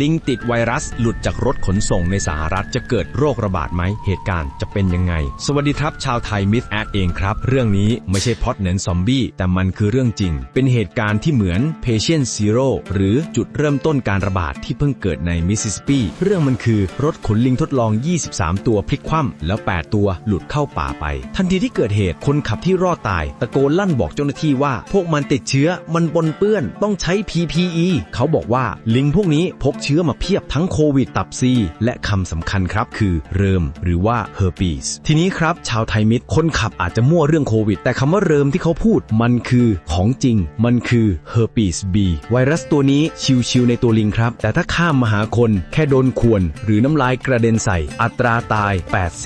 ลิงติดไวรัสหลุดจากรถขนส่งในสหรัฐจะเกิดโรคระบาดไหม เหตุการณ์จะเป็นยังไง สวัสดีครับ ชาวไทยมิสแอดเองครับ เรื่องนี้ไม่ใช่พ็อดเหนือนซอมบี้ แต่มันคือเรื่องจริง เป็นเหตุการณ์ที่เหมือน Patient Zero หรือจุดเริ่มต้นการระบาดที่เพิ่งเกิดในมิสซิสซิปปี เรื่องมันคือรถขนลิงทดลอง 23 ตัวพลิกคว่ำแล้ว 8 ตัวหลุดเข้าป่าไป ทันทีที่เกิดเหตุคนขับที่รอดตาย ตะโกนลั่นบอกเจ้าหน้าที่ว่า พวกมันติดเชื้อมันปนเปื้อนต้องใช้ PPE เขาบอกว่าลิงพวกนี้พกเชื้อมาเพียบทั้งโควิดตับซีและคำสำคัญครับคือเริมหรือว่าเฮอร์ปีสทีนี้ครับ ชาวไทยมิตรคนขับอาจจะมั่วเรื่องโควิด แต่คำว่าเริมที่เขาพูดมันคือของจริง มันคือเฮอร์ปีสบีไวรัสตัวนี้ชิวๆในตัวลิงครับ แต่ถ้าข้ามมาหาคนแค่โดนข่วน หรือน้ำลายกระเด็นใส่ อัตราตาย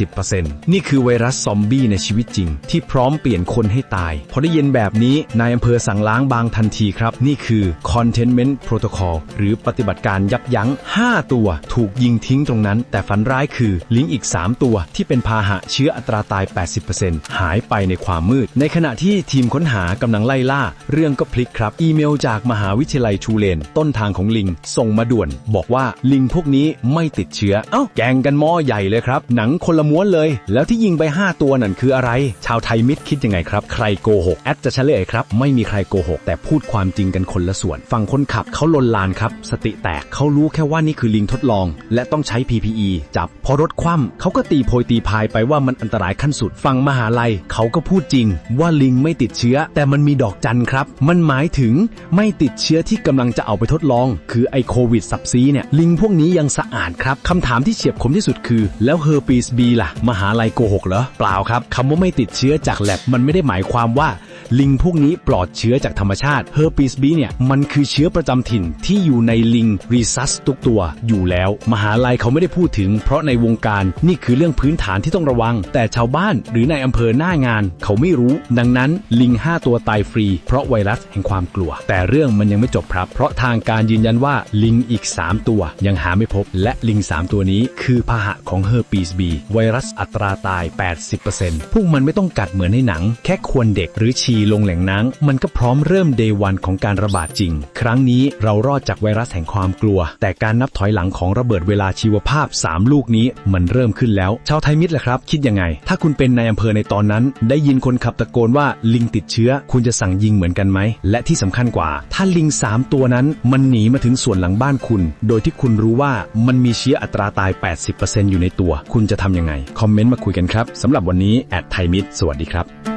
80%นี่คือไวรัสซอมบี้ในชีวิตจริง ที่พร้อมเปลี่ยนคนให้ตายพอได้ยินแบบนี้นายอำเภอสั่งล้างบางทันทีครับ นี่คือ Containment Protocol หรือปฏิบัติการยับยั้ง 5 ตัว ถูกยิงทิ้งตรงนั้น แต่ฝันร้ายคือลิงอีก 3 ตัวที่เป็นพาหะเชื้ออัตราตาย 80%หายไปในความมืด ในขณะที่ทีมค้นหากำลังไล่ล่า เรื่องก็พลิกครับ อีเมลจากมหาวิทยาลัยชูเลน ต้นทางของลิง ส่งมาด่วน บอกว่าลิงพวกนี้ไม่ติดเชื้อ เอ้า แกงกันหม้อใหญ่เลยครับ หนังคนละม้วนเลย แล้วที่ยิงไป 5 ตัวนั่นคืออะไร ชาวไทยมิตรคิดยังไงครับ ใครโกหก แอดจะเฉลยครับ ไม่มีใครโกหก แต่พูดความจริงกันคนละส่วน ฝั่งคนขับเขาลนลานครับ สติแตกเขารู้แค่ว่านี่คือลิงทดลอง และต้องใช้ PPE จับ พอรถคว่ำเขาก็ตีโพยตีพายไปว่ามันอันตรายขั้นสุด ฝั่งมหาลัยเขาก็พูดจริง ว่าลิงไม่ติดเชื้อ แต่มันมีดอกจันครับ มันหมายถึงไม่ติดเชื้อที่กำลังจะเอาไปทดลอง คือไอโควิดสับซีเนี่ยลิงพวกนี้ยังสะอาดครับคำถามที่เฉียบคมที่สุดคือ แล้วเฮอร์ปีสบีล่ะ มหาลัยโกหกเหรอเปล่าครับคำว่าไม่ติดเชื้อจากแลบมันไม่ได้หมายความว่า ลิงพวกนี้ปลอดเชื้อจากธรรมชาติเฮอร์ปีสบีเนี่ยมันคือเชื้อประจำถิ่นที่อยู่ในลิงรีซัสทุกตัวอยู่แล้ว มหาลัยเขาไม่ได้พูดถึง เพราะในวงการนี่คือเรื่องพื้นฐานที่ต้องระวัง แต่ชาวบ้านหรือในอำเภอหน้างาน เขาไม่รู้ ดังนั้นลิง 5 ตัวตายฟรี เพราะไวรัสแห่งความกลัว แต่เรื่องมันยังไม่จบครับ เพราะทางการยืนยันว่าลิงอีก 3 ตัว ยังหาไม่พบ และลิง 3 ตัวนี้ คือพาหะของเฮอร์ปีสบีไวรัสอัตราตาย 80%พวกมันไม่ต้องกัดเหมือนในหนัง แค่ควรเด็กหรือฉีลงแหล่งน้ำมันก็พร้อมเริ่มเดวันของการระบาดจริง ครั้งนี้เรารอดจากไวรัสแห่งความกลัว แต่การนับถอยหลังของระเบิดเวลาชีวภาพ 3 ลูกนี้มันเริ่มขึ้นแล้ว ชาวไทยมิตรล่ะครับ คิดยังไง ถ้าคุณเป็นนายอำเภอในตอนนั้น ได้ยินคนขับตะโกนว่าลิงติดเชื้อ คุณจะสั่งยิงเหมือนกันไหม และที่สำคัญกว่า ถ้าลิง 3 ตัวนั้น มันหนีมาถึงส่วนหลังบ้านคุณ โดยที่คุณรู้ว่ามันมีเชื้ออัตราตาย 80%อยู่ในตัว คุณจะทำยังไง คอมเมนต์มาคุยกันครับสำหรับวันนี้แอดไทยมิตรสวัสดีครับ